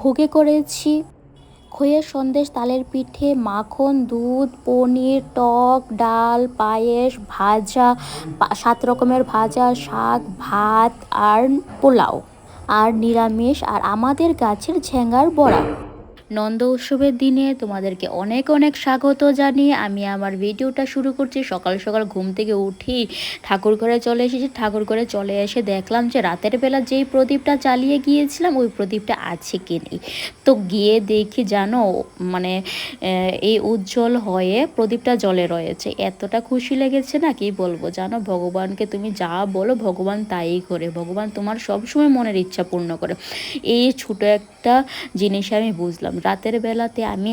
ভোগে করেছি। খইয়ের সন্দেশ তালের পিঠে মাখন, দুধ, পনির, টক, ডাল, পায়েস, ভাজা সাত রকমের ভাজা, শাক, ভাত আর পোলাও, আর নিরামিষ, আর আমাদের গাছের ঝেঙ্গার বড়া। নন্দ উৎসবের দিনে তোমাদেরকে অনেক অনেক স্বাগত জানিয়ে আমি আমার ভিডিওটা শুরু করছি। সকাল সকাল ঘুম থেকে উঠি, ঠাকুর ঘরে চলে এসেছি। ঠাকুর ঘরে চলে এসে দেখলাম যে রাতের বেলা যেই প্রদীপটা চালিয়ে গিয়েছিলাম, ওই প্রদীপটা আছে কি নেই। তো গিয়ে দেখি জানো মানে এই উজ্জ্বল হয়ে প্রদীপটা জলে রয়েছে। এতটা খুশি লেগেছে না, কি বলব? জানো, ভগবানকে তুমি যা বলো, ভগবান তাই করে। ভগবান তোমার সবসময় মনের ইচ্ছা পূর্ণ করে। এই ছোট একটা জিনিস আমি বুঝলাম রাতের বেলাতে আমি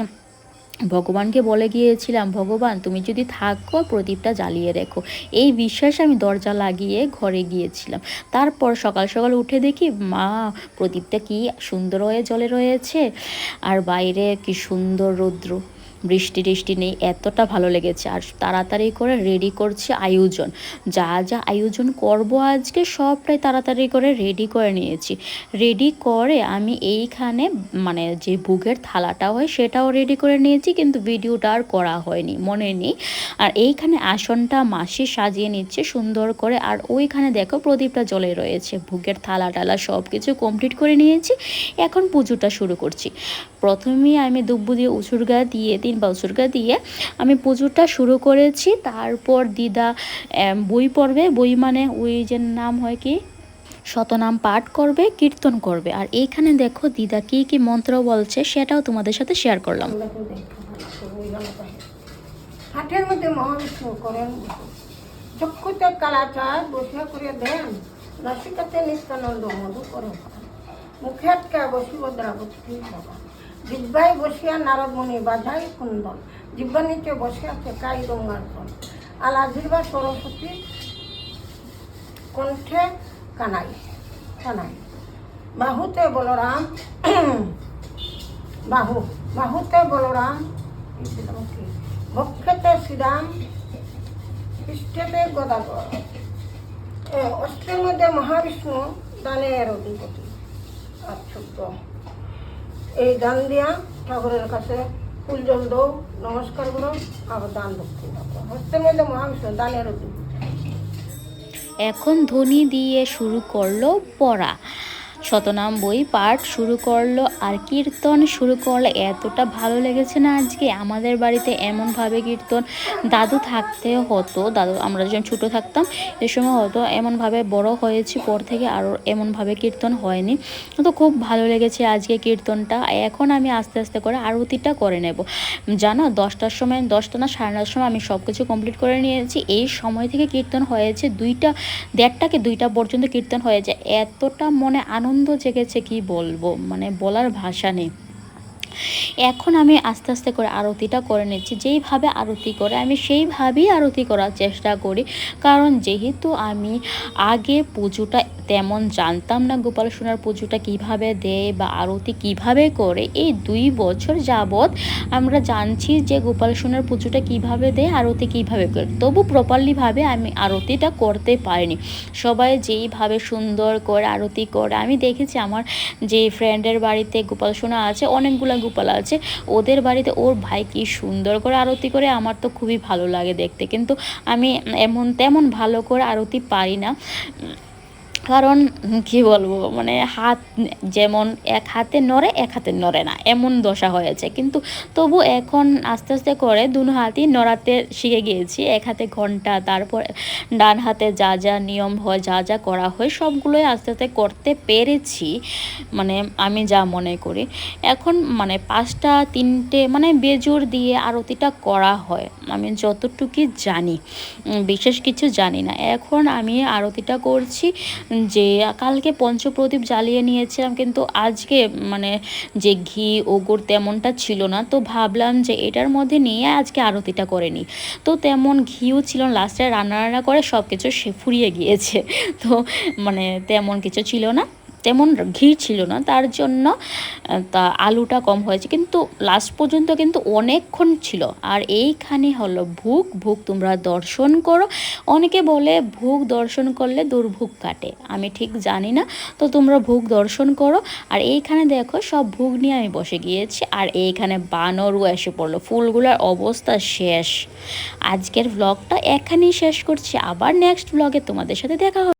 ভগবানকে বলে গিয়েছিলাম, ভগবান, তুমি যদি থাকো, প্রদীপটা জ্বালিয়ে রেখো। এই বিশ্বাস আমি দরজা লাগিয়ে ঘরে গিয়েছিলাম। তারপর সকাল সকাল উঠে দেখি, মা, প্রদীপটা কি সুন্দর হয়ে জলে রয়েছে। আর বাইরে কি সুন্দর রৌদ্র। বৃষ্টি টিষ্টি নেই, এতটা ভালো লেগেছে। আর তাড়াতাড়ি করে রেডি করছি আয়োজন। যা যা আয়োজন করব আজকে সবটাই তাড়াতাড়ি করে রেডি করে নিয়েছি। রেডি করে আমি এইখানে মানে যে বুকের থালাটা হয় সেটাও রেডি করে নিয়েছি, কিন্তু ভিডিওটা আর করা হয়নি, মনে নেই। আর এইখানে আসনটা মাসি সাজিয়ে নিচ্ছে সুন্দর করে। আর ওইখানে দেখো প্রদীপটা জ্বলে রয়েছে। ভুগের থালা টালা সব কিছু কমপ্লিট করে নিয়েছি। এখন পুজোটা শুরু করছি। প্রথমেই আমি দুব্বু দিয়ে উচুরগা দিয়ে, তিন বা উচুরগা দিয়ে আমি পুজোটা শুরু করেছি। তারপর দিদা বই পড়বে। বই মানে ওই যে নাম হয় কি? শতনাম পাঠ করবে, কীর্তন করবে। আর এইখানে দেখো দিদা কি কি মন্ত্র বলছে, সেটাও তোমাদের সাথে শেয়ার করলাম। মুখে বসিব দ্রাবতী জিব্বাই বসিয়া নারদমণি বাজাই কুন্দন। জিব্বার নিচে বসে আছে কাই গঙ্গার ফল সরস্বতী কণ্ঠে কানাই কানাই। বাহুতে বলরাম, বাহু, বাহুতে বলরাম বক্ষেতে শ্রীরাম পৃষ্ঠেতে গদাগর অস্ত্রের মধ্যে মহাবিষ্ণু, দানের অধিপতি। আচ্ছুত এই দান দিয়া ঠাকুরের কাছে ফুল জল দৌ নমস্কার করো, আবার দান ভক্তি। হস্তের মধ্যে মহাবিষ্ণু দানের এখন ধ্বনি দিয়ে শুরু করল পড়া শতনাম বই পাঠ শুরু করল আর কীর্তন শুরু করল এতটা ভালো লেগেছে না আজকে? আমাদের বাড়িতে এমনভাবে কীর্তন দাদু থাকতে হতো, দাদু আমরা যখন ছোটো থাকতাম, এ সময় হতো এমনভাবে বড় হয়েছি, পর থেকে আরও এমনভাবে কীর্তন হয়নি। তো খুব ভালো লেগেছে আজকে কীর্তনটা। এখন আমি আস্তে আস্তে করে আরতিটা করে নেব। জানো, দশটার সময়, দশটা না সাড়ে নটার সময় আমি সব কিছু কমপ্লিট করে নিয়েছি। এই সময় থেকে কীর্তন হয়েছে দুইটা, দেড়টাকে দুইটা পর্যন্ত কীর্তন হয়েছে। এতটা মনে আনন্দ জেগেছে কি বলব? মানে বলার ভাষা নেই। এখন আমি আস্তে আস্তে করে আরতিটা করে নিচ্ছি। যেইভাবে আরতি করে, আমি সেইভাবেই আরতি করার চেষ্টা করি। কারণ যেহেতু আমি আগে পুজোটা তেমন জানতাম না গোপাল সোনার পুজোটা কীভাবে দেয় বা আরতি কীভাবে করে, এই দুই বছর যাবৎ আমরা জানছি যে গোপাল সোনার পুজোটা কীভাবে দেয়, আরতি কীভাবে করে। তবু প্রপারলিভাবে আমি আরতিটা করতে পারিনি। সবাই যেইভাবে সুন্দর করে আরতি করে, আমি দেখেছি আমার যে ফ্রেন্ডের বাড়িতে গোপাল সোনা আছে, অনেকগুলো গোপাল আছে। ওদের বাড়িতে ওর ভাই কি সুন্দর করে আরতি করে, আমার তো খুবই ভালো লাগে দেখতে। কিন্তু আমি এমন, তেমন ভালো করে আরতি পারি না। কারণ কি বলব মানে হাত যেমন এক হাতে নড়ে, এক হাতে নড়ে না, এমন দশা হয়েছে। কিন্তু তবু এখন আস্তে আস্তে করে দুনো হাতই নড়াতে শিখে গিয়েছি। এক হাতে ঘণ্টা, তারপর ডান হাতে যা যা নিয়ম হয়, যা যা করা হয়, সবগুলোই আস্তে আস্তে করতে পেরেছি মানে আমি যা মনে করি। এখন মানে পাঁচটা, তিনটে মানে বেজোর দিয়ে আরতিটা করা হয়, আমি যতটুকু জানি বিশেষ কিছু জানি না। এখন আমি আরতিটা করছি যে কালকে পঞ্চপ্রদীপ জ্বালিয়ে নিয়েছিলাম, কিন্তু আজকে মানে যে ঘি, ওগোর তেমনটা ছিল না। তো ভাবলাম যে এটার মধ্যে নিয়ে আজকে আরতিটা করে নিই। তো তেমন ঘিও ছিল না। লাস্টে রান্না রান্না করে সব কিছু সে ফুরিয়ে গিয়েছে। তো মানে তেমন কিছু ছিল না। তেমন ঘি ছিল না, তার জন্য তা আলুটা কম হয়েছে। কিন্তু লাস্ট পর্যন্ত কিন্তু অনেকক্ষণ ছিল। আর এইখানে হলো ভুগ ভুগ তোমরা দর্শন করো। অনেকে বলে ভুগ দর্শন করলে দুর্ভোগ কাটে, আমি ঠিক জানি না। তো তোমরা ভুগ দর্শন করো। আর এইখানে দেখো সব ভুগ নিয়ে আমি বসে গিয়েছি। আর এইখানে বানরও এসে পড়ল। ফুলগুলোর অবস্থা শেষ। আজকের ব্লগটা এখানেই শেষ করছি। আবার নেক্সট ব্লগে তোমাদের সাথে দেখা হবে।